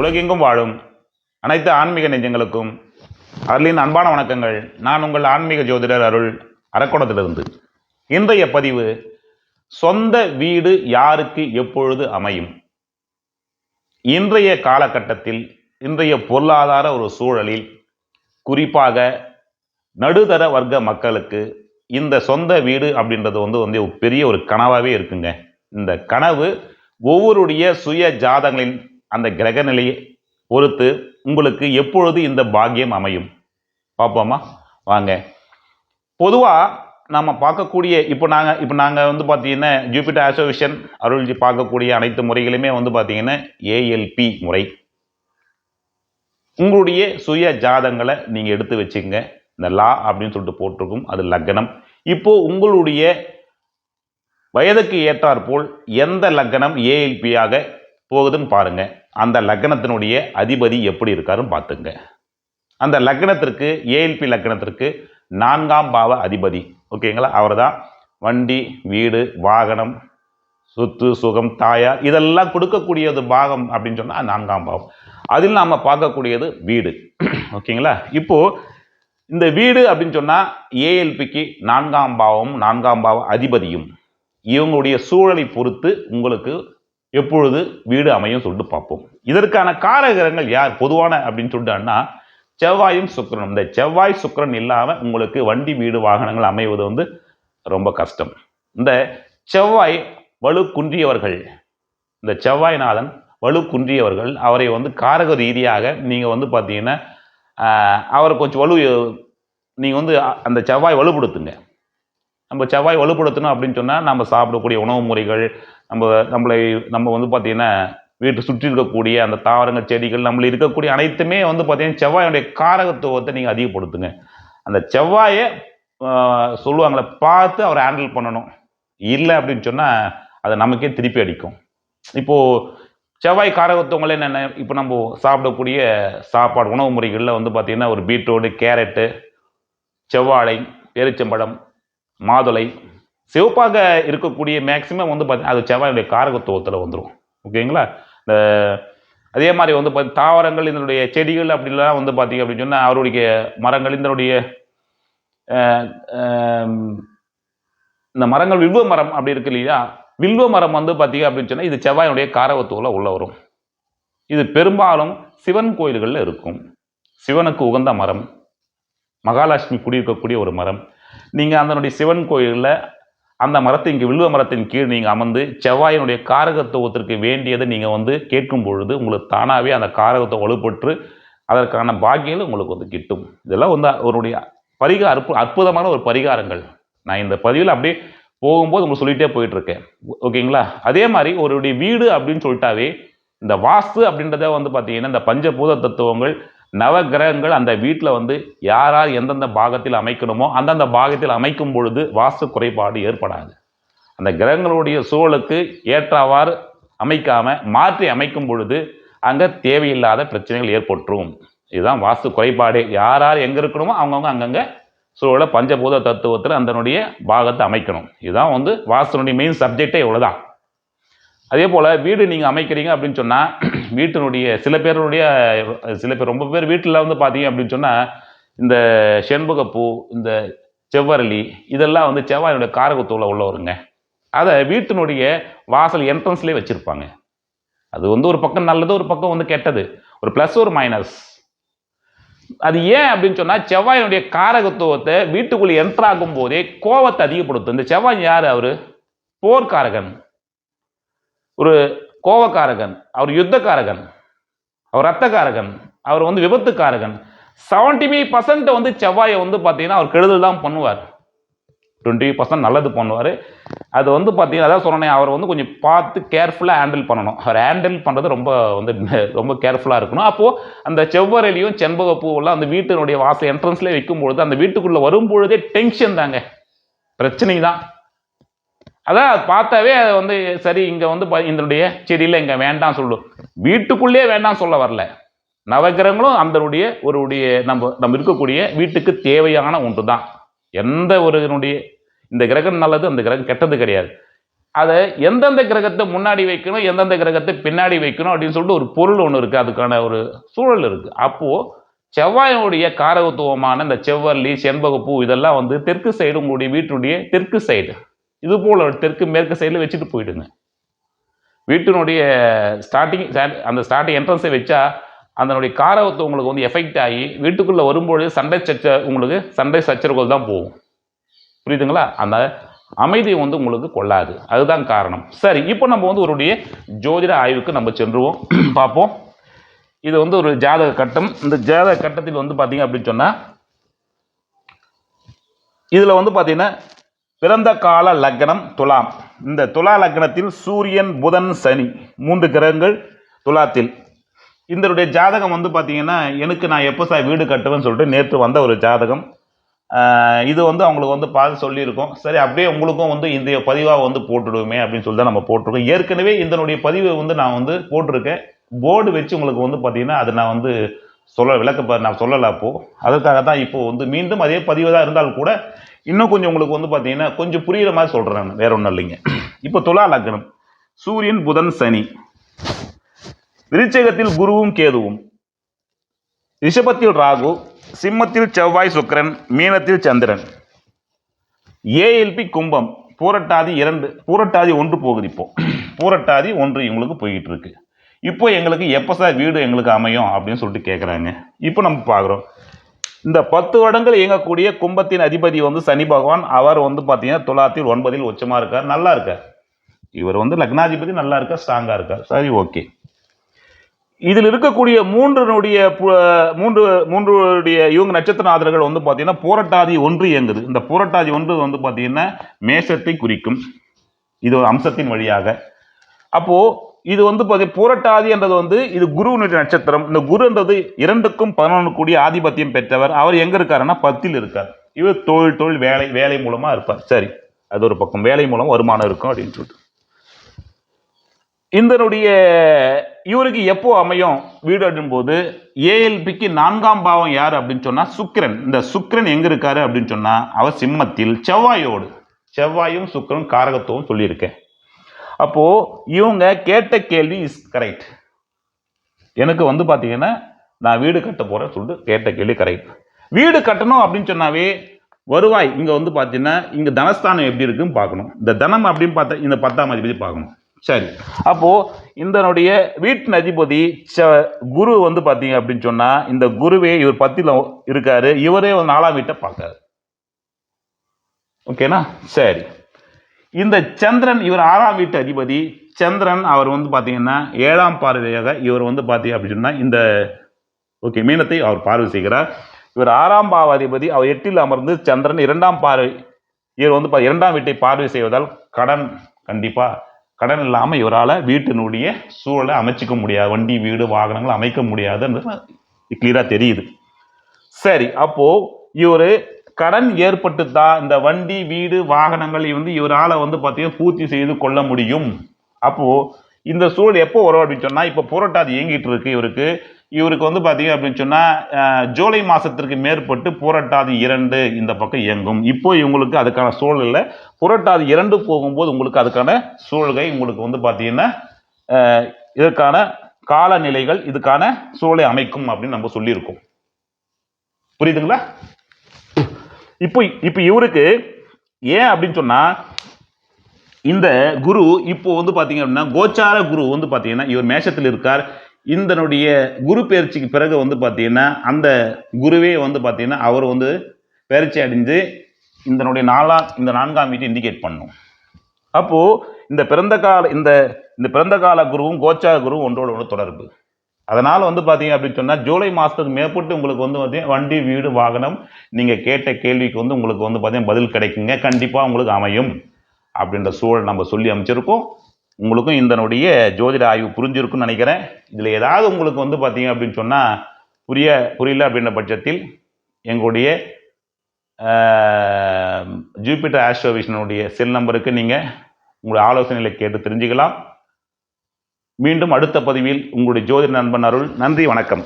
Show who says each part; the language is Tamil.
Speaker 1: உலகெங்கும் வாழும் அனைத்து ஆன்மீக நெஞ்சங்களுக்கும் அருளின் அன்பான வணக்கங்கள். நான் உங்கள் ஆன்மீக ஜோதிடர் அருள் அரக்கோணத்திலிருந்து. இன்றைய பதிவு சொந்த வீடு யாருக்கு எப்பொழுது அமையும்? இன்றைய காலகட்டத்தில் இன்றைய பொருளாதார ஒரு சூழலில் குறிப்பாக நடுத்தர வர்க்க மக்களுக்கு இந்த சொந்த வீடு அப்படின்றது வந்து வந்து பெரிய ஒரு கனவாகவே இருக்குங்க. இந்த கனவு ஒவ்வொருடைய சுய ஜாதங்களின் அந்த கிரக நிலையை பொறுத்து உங்களுக்கு எப்பொழுது இந்த பாக்கியம் அமையும்? பார்ப்போமா? வாங்க. பொதுவாக நம்ம பார்க்கக்கூடிய இப்போ நாங்கள் இப்போ நாங்கள் வந்து பார்த்தீங்கன்னா ஜூபிட்டர் ஆசோவிஷன் அருள்ஜி பார்க்கக்கூடிய அனைத்து முறைகளுமே வந்து பார்த்தீங்கன்னா ஏஎல்பி முறை. உங்களுடைய சுய ஜாதங்களை நீங்கள் எடுத்து வச்சுங்க இந்த லா அப்படின்னு சொல்லிட்டு போட்டிருக்கும் அது லக்னம். இப்போது உங்களுடைய வயதுக்கு ஏற்றாற்போல் எந்த லக்னம் ஏஎல்பியாக போகுதுன்னு பாருங்கள் அந்த லக்னத்தினுடைய அதிபதி எப்படி இருக்காருன்னு பார்த்துங்க. அந்த லக்னத்திற்கு ஏஎல்பி லக்னத்திற்கு நான்காம் பாவ அதிபதி. ஓகேங்களா அவர் தான் வண்டி வீடு வாகனம் சொத்து சுகம் தாயா இதெல்லாம் கொடுக்கக்கூடியது பாகம் அப்படின்னு சொன்னால் நான்காம் பாவம். அதில் நாம் பார்க்கக்கூடியது வீடு. ஓகேங்களா இப்போது இந்த வீடு அப்படின்னு சொன்னால் ஏஎல்பிக்கு நான்காம் பாவமும் நான்காம் பாவ அதிபதியும் இவங்களுடைய சூழலை பொறுத்து உங்களுக்கு எப்பொழுது வீடு அமையும் சொல்லிட்டு பார்ப்போம். இதற்கான காரகிரகங்கள் யார்? பொதுவான அப்படின்னு சொல்லிட்டான்னா செவ்வாயும் சுக்கரனும். இந்த செவ்வாய் சுக்கிரன் இல்லாமல் உங்களுக்கு வண்டி வீடு வாகனங்கள் அமைவது வந்து ரொம்ப கஷ்டம். இந்த செவ்வாய் வலு குன்றியவர்கள் இந்த செவ்வாய்நாதன் வலு குன்றியவர்கள் அவரை வந்து காரக ரீதியாக நீங்கள் வந்து பார்த்தீங்கன்னா அவரை கொஞ்சம் வலு நீங்கள் வந்து அந்த செவ்வாய் வலுப்படுத்துங்க. நம்ம செவ்வாய் வலுப்படுத்தணும் அப்படின்னு சொன்னால் நம்ம சாப்பிடக்கூடிய உணவு முறைகள் நம்ம நம்மளை நம்ம வந்து பார்த்திங்கன்னா வீட்டை சுற்றி இருக்கக்கூடிய அந்த தாவரங்கள் செடிகள் நம்மள இருக்கக்கூடிய அனைத்துமே வந்து பார்த்தீங்கன்னா செவ்வாயுடைய காரகத்துவத்தை நீங்கள் அதிகப்படுத்துங்க. அந்த செவ்வாயை ஆஹ், சொல்லுவாங்களே பார்த்து அவரை ஹேண்டில் பண்ணணும். இல்லை அப்படின்னு சொன்னால் அதை நமக்கே திருப்பி அடிக்கும். இப்போது செவ்வாய் காரகத்துவங்களே என்னென்ன? இப்போ நம்ம சாப்பிடக்கூடிய சாப்பாடு உணவு முறைகளில் வந்து பார்த்திங்கன்னா ஒரு பீட்ரூட்டு கேரட்டு செவ்வாழை பேரிச்சம்பழம் மாதுளை. சிவப்பாக இருக்கக்கூடிய மேக்சிமம் வந்து பார்த்தீங்கன்னா அது செவ்வாயுடைய காரகத்துவத்தில் வந்துடும் ஓகேங்களா? இந்த அதே மாதிரி வந்து பார்த்து தாவரங்கள் இதனுடைய செடிகள் அப்படிலாம் வந்து பார்த்தீங்க அப்படின்னு சொன்னால் அவருடைய மரங்கள் இதனுடைய இந்த மரங்கள் வில்வ மரம் அப்படி இருக்கு இல்லையா? வில்வ மரம் வந்து பார்த்தீங்க அப்படின்னு சொன்னால் இது செவ்வாயினுடைய காரகத்துவத்தில் உள்ள வரும். இது பெரும்பாலும் சிவன் கோயில்களில் இருக்கும். சிவனுக்கு உகந்த மரம். மகாலட்சுமி குடியிருக்கக்கூடிய ஒரு மரம். நீங்கள் அதனுடைய சிவன் கோயிலில் அந்த மரத்தின் இங்கே வில்வ மரத்தின் கீழ் நீங்கள் அமர்ந்து செவ்வாயினுடைய காரகத்துவத்திற்கு வேண்டியதை நீங்கள் வந்து கேட்கும் பொழுது உங்களுக்கு தானாகவே அந்த காரகத்தை வலுப்பெற்று அதற்கான பாக்கியங்கள் உங்களுக்கு வந்து கிட்டும். இதெல்லாம் வந்து அவருடைய பரிக அற்பு அற்புதமான ஒரு பரிகாரங்கள். நான் இந்த பதிவில் அப்படியே போகும்போது உங்களுக்கு சொல்லிகிட்டே போயிட்டுருக்கேன். ஓகேங்களா? அதே மாதிரி ஒருடைய வீடு அப்படின்னு சொல்லிட்டாவே இந்த வாஸ்து அப்படின்றத வந்து பார்த்தீங்கன்னா இந்த பஞ்சபூத தத்துவங்கள் நவகிரகங்கள் அந்த வீட்டில் வந்து யார் யார் எந்தெந்த பாகத்தில் அமைக்கணுமோ அந்தந்த பாகத்தில் அமைக்கும் பொழுது வாஸ்து குறைபாடு ஏற்படாது. அந்த கிரகங்களுடைய சூழலுக்கு ஏற்றவாறு அமைக்காமல் மாற்றி அமைக்கும் பொழுது அங்கே தேவையில்லாத பிரச்சனைகள் ஏற்பட்டுரும். இதுதான் வாஸ்து குறைபாடு. யார் யார் எங்கே இருக்கணுமோ அவங்கவுங்க அங்கங்கே சூழலை பஞ்சபூத தத்துவத்தில் அதனுடைய பாகத்தை அமைக்கணும். இதுதான் வந்து வாஸ்துனுடைய மெயின் சப்ஜெக்டே இவ்வளோதான் அதே போல் வீடு நீங்கள் அமைக்கிறீங்க அப்படின்னு சொன்னால் வீட்டினுடைய சில பேருடைய சில பேர் ரொம்ப பேர் வீட்டில் வந்து பார்த்தீங்க அப்படின்னு சொன்னால் இந்த செண்பகப்பூ இந்த செவ்வரளி இதெல்லாம் வந்து செவ்வாயினுடைய காரகத்தூவில் உள்ளவருங்க. அதை வீட்டினுடைய வாசல் என்ட்ரன்ஸ்லேயே வச்சுருப்பாங்க. அது வந்து ஒரு பக்கம் நல்லது ஒரு பக்கம் வந்து கெட்டது. ஒரு ப்ளஸ் ஒரு மைனஸ் அது ஏன் அப்படின்னு சொன்னால் செவ்வாயினுடைய காரகத்துவத்தை வீட்டுக்குள்ளே என்ட்ரு ஆகும் போதே கோவத்தை அதிகப்படுத்தும். இந்த செவ்வாய் யார் அவர்? போர்க்காரகன். ஒரு கோவக்காரகன் அவர் யுத்தக்காரகன் அவர் ரத்தக்காரகன் அவர் வந்து விபத்துக்காரகன். செவன்டி ஃபைவ் பர்சன்ட் வந்து செவ்வாயை வந்து பார்த்தீங்கன்னா அவர் கெடுதல் தான் பண்ணுவார். டுவெண்ட்டி பர்சன்ட் நல்லது பண்ணுவார். அது வந்து பார்த்தீங்கன்னா அதான் சொன்னேன் அவர் வந்து கொஞ்சம் பார்த்து கேர்ஃபுல்லாக ஹேண்டில் பண்ணணும். அவர் ஹேண்டில் பண்ணுறது ரொம்ப வந்து ரொம்ப கேர்ஃபுல்லாக இருக்கணும். அப்போது அந்த செவ்வரலியும் செண்பக பூவெல்லாம் அந்த வீட்டினுடைய வாசல் என்ட்ரன்ஸ்லேயே வைக்கும் பொழுது அந்த வீட்டுக்குள்ளே வரும்பொழுதே டென்ஷன் தாங்க. பிரச்சனை தான் அதான் அது பார்த்தாவே அது வந்து சரி இங்கே வந்து இதனுடைய செடியில் இங்கே வேண்டாம் சொல்லும் வீட்டுக்குள்ளேயே வேண்டாம் சொல்ல வரல. நவகிரகங்களும் அதனுடைய ஒருடைய நம்ம நம்ம இருக்கக்கூடிய வீட்டுக்கு தேவையான ஒன்று தான் எந்த ஒரு இதனுடைய இந்த கிரகம் நல்லது அந்த கிரகம் கெட்டது கிடையாது. அதை எந்தெந்த கிரகத்தை முன்னாடி வைக்கணும் எந்தெந்த கிரகத்தை பின்னாடி வைக்கணும் அப்படின்னு சொல்லிட்டு ஒரு பொருள் ஒன்று இருக்குது அதுக்கான ஒரு சூழல் இருக்குது அப்போது செவ்வாயினுடைய காரகத்துவமான இந்த செவ்வல்லி செண்பகப்பூ இதெல்லாம் வந்து தெற்கு சைடு உங்களுடைய வீட்டுடைய தெற்கு சைடு இது போல் தெற்கு மேற்கு சைடில் வச்சுட்டு போயிடுங்க. வீட்டினுடைய ஸ்டார்டிங் அந்த ஸ்டார்டிங் என்ட்ரன்ஸை வச்சா அதனுடைய காரவத்தை உங்களுக்கு வந்து எஃபெக்ட் ஆகி வீட்டுக்குள்ளே வரும்பொழுது சண்டை சச்ச உங்களுக்கு சண்டை சச்சரவுகள் தான் போகும். புரியுதுங்களா? அந்த அமைதியை வந்து உங்களுக்கு கொள்ளாது. அதுதான் காரணம். சரி இப்போ நம்ம வந்து ஒருடைய ஜோதிட ஆய்வுக்கு நம்ம சென்றுவோம். பார்ப்போம். இது வந்து ஒரு ஜாதக கட்டம். இந்த ஜாதக கட்டத்தில் வந்து பார்த்தீங்க அப்படின்னு சொன்னால் இதில் வந்து பார்த்தீங்கன்னா பிறந்த கால லக்னம் துலாம். இந்த துலா லக்னத்தில் சூரியன் புதன் சனி மூன்று கிரகங்கள் துலாத்தில். இதனுடைய ஜாதகம் வந்து பார்த்திங்கன்னா எனக்கு நான் எப்போ சார் வீடு கட்டுவேன்னு சொல்லிட்டு நேற்று வந்த ஒரு ஜாதகம். இது வந்து அவங்களுக்கு வந்து பார்த்து சொல்லியிருக்கோம். சரி அப்படியே உங்களுக்கும் வந்து இந்த பதிவாக வந்து போட்டுடுவோமே அப்படின்னு சொல்லி தான் நம்ம போட்டிருக்கோம். ஏற்கனவே இதனுடைய பதிவை வந்து நான் வந்து போட்டிருக்கேன். போர்டு வச்சு உங்களுக்கு வந்து பார்த்திங்கன்னா அது நான் வந்து சொல்ல விளக்க நான் சொல்லலை அப்போது அதற்காக தான் இப்போது வந்து மீண்டும் அதே பதிவு தான் இருந்தாலும் கூட இன்னும் கொஞ்சம் உங்களுக்கு வந்து பார்த்தீங்கன்னா கொஞ்சம் புரியுற மாதிரி சொல்கிறேன் நான். வேற ஒன்றும் இல்லைங்க. இப்போ துலா லக்னம். சூரியன் புதன் சனி. விருச்சகத்தில் குருவும் கேதுவும். ரிஷபத்தில் ராகு சிம்மத்தில் செவ்வாய் சுக்கிரன் மீனத்தில் சந்திரன். ஏஎல்பி கும்பம். பூரட்டாதி இரண்டு பூரட்டாதி ஒன்று போகுது இப்போ. பூரட்டாதி ஒன்று இவங்களுக்கு போய்கிட்டு இருக்கு இப்போ எங்களுக்கு எப்போ சார் வீடு எங்களுக்கு அமையும் அப்படின்னு சொல்லிட்டு கேட்குறாங்க இப்போ நம்ம பார்க்குறோம். இந்த பத்து வருடங்கள் இயங்கக்கூடிய கும்பத்தின் அதிபதி வந்து சனி பகவான். அவர் வந்து பார்த்தீங்கன்னா துலாத்தில் ஒன்பதில் உச்சமாக இருக்கார். நல்லா இருக்கார். இவர் வந்து லக்னாதிபதி நல்லா இருக்கார் ஸ்ட்ராங்காக இருக்கார். சரி ஓகே. இதில் இருக்கக்கூடிய மூன்றுனுடைய பு- மூன்று மூன்றுடைய இவங்க நட்சத்திர ஆதரவுகள் வந்து பார்த்தீங்கன்னா பூரட்டாதி ஒன்று இயங்குது. இந்த பூரட்டாதி ஒன்று வந்து பார்த்தீங்கன்னா மேஷத்தை குறிக்கும். இது ஒரு அம்சத்தின் வழியாக. அப்போது இது வந்து புரட்டாதி என்றது வந்து இது குருவினுடைய நட்சத்திரம். இந்த குருன்றது இரண்டுக்கும் பதினொன்று கூடிய ஆதிபத்தியம் பெற்றவர். அவர் எங்கே இருக்காருன்னா பத்தில் இருக்கார். இவர் தொழில் தொழில் வேலை வேலை மூலமாக இருப்பார். சரி அது ஒரு பக்கம். வேலை மூலம் வருமானம் இருக்கும் அப்படின்னு சொல்லிட்டு. இந்தனுடைய இவருக்கு எப்போ அமையும் வீடு போது ஏஎல்பிக்கு நான்காம் பாவம் யார் அப்படின்னு சொன்னால் சுக்கிரன். இந்த சுக்கிரன் எங்கே இருக்காரு அப்படின்னு சொன்னால் அவர் சிம்மத்தில் செவ்வாயோடு. செவ்வாயும் சுக்கரன் காரகத்துவம் சொல்லியிருக்கேன். அப்போது இவங்க கேட்ட கேள்வி இஸ் கரெக்ட் எனக்கு வந்து பார்த்தீங்கன்னா நான் வீடு கட்ட போகிறேன் சொல்லிட்டு கேட்ட கேள்வி கரெக்ட் வீடு கட்டணும் அப்படின்னு சொன்னாவே வருவாய் இங்கே வந்து பார்த்தீங்கன்னா இங்கே தனஸ்தானம் எப்படி இருக்குன்னு பார்க்கணும். இந்த தனம் அப்படின்னு பார்த்தா இந்த பத்தாம் அதிபதி பார்க்கணும். சரி. அப்போது இந்தனுடைய வீட்டின் அதிபதி ச- குரு வந்து பார்த்தீங்க அப்படின்னு சொன்னால் இந்த குருவே இவர் பத்தியில் இருக்காரு. இவரே ஒரு நாலாம் வீட்டை பார்க்காரு ஓகேனா சரி. இந்த சந்திரன் இவர் ஆறாம் வீட்டு அதிபதி. சந்திரன் அவர் வந்து பார்த்தீங்கன்னா ஏழாம் பார்வையாக இவர் வந்து பார்த்தீங்க அப்படின்னு சொன்னால் இந்த ஓகே மீனத்தை அவர் பார்வை செய்கிறார். இவர் ஆறாம் பாவ அதிபதி அவர் எட்டில் அமர்ந்து சந்திரன் இரண்டாம் பார்வை இவர் வந்து பா- இரண்டாம் வீட்டை பார்வை செய்வதால் கடன் கண்டிப்பாக கடன் இல்லாமல் இவரால் வீட்டினுடைய சூழலை அமைச்சிக்க முடியாது. வண்டி வீடு வாகனங்கள் அமைக்க முடியாதுன்றது கிளியராக தெரியுது. சரி அப்போ இவர் கடன் ஏற்பட்டு தான் இந்த வண்டி வீடு வாகனங்கள் வந்து இவரால் வந்து பார்த்தீங்கன்னா பூர்த்தி செய்து கொள்ள முடியும். அப்போது இந்த சூழல் எப்போ வரும் அப்படின்னு சொன்னால் இப்போ புரட்டாதி இயங்கிட்டு இருக்கு இவருக்கு. இவருக்கு வந்து பார்த்தீங்க அப்படின்னு சொன்னால் ஜூலை மாதத்திற்கு மேற்பட்டு புரட்டாதி இரண்டு இந்த பக்கம் இயங்கும். இப்போ இவங்களுக்கு அதுக்கான சூழலில் புரட்டாதி இரண்டு போகும்போது உங்களுக்கு அதுக்கான சூழ்கை உங்களுக்கு வந்து பார்த்தீங்கன்னா இதற்கான காலநிலைகள் இதுக்கான சூழலை அமைக்கும் அப்படின்னு நம்ம சொல்லியிருக்கோம். புரியுதுங்களா? இப்போ இப்போ இவருக்கு ஏன் அப்படின்னு சொன்னால் இந்த குரு இப்போ வந்து பார்த்தீங்க அப்படின்னா கோச்சார குரு வந்து பார்த்தீங்கன்னா இவர் மேஷத்தில் இருக்கார். இந்தனுடைய குரு பயிற்சிக்கு பிறகு வந்து பார்த்தீங்கன்னா அந்த குருவே வந்து பார்த்தீங்கன்னா அவர் வந்து பயிற்சி அடைஞ்சு இந்தனுடைய நாலாம் இந்த நான்காம் வீட்டை இண்டிகேட் பண்ணும். அப்போது இந்த பிறந்த கால இந்த இந்த பிறந்த கால குருவும் கோச்சார குருவும் ஒன்றோட ஒன்று தொடர்பு. அதனால் வந்து பார்த்தீங்க அப்படின்னு சொன்னால் ஜூலை மாதத்துக்கு மேற்பட்டு உங்களுக்கு வந்து பார்த்தீங்கன்னா வண்டி வீடு வாகனம் நீங்கள் கேட்ட கேள்விக்கு வந்து உங்களுக்கு வந்து பார்த்தீங்கன்னா பதில் கிடைக்குங்க. கண்டிப்பாக உங்களுக்கு அமையும் அப்படின்ற சூழல் நம்ம சொல்லி அமைச்சிருக்கோம். உங்களுக்கும் இதனுடைய ஜோதிட ஆய்வு புரிஞ்சிருக்கும்னு நினைக்கிறேன். இதில் ஏதாவது உங்களுக்கு வந்து பார்த்தீங்க அப்படின்னு சொன்னால் புரிய புரியல அப்படின்ற பட்சத்தில் எங்களுடைய ஜூபிட்டர் ஆஸ்ட்ரோவிஷனுடைய செல் நம்பருக்கு நீங்கள் உங்களுடைய ஆலோசனைகளை கேட்டு தெரிஞ்சுக்கலாம். மீண்டும் அடுத்த பதிவில் உங்களுடைய ஜோதிட நண்பன் அருள். நன்றி வணக்கம்.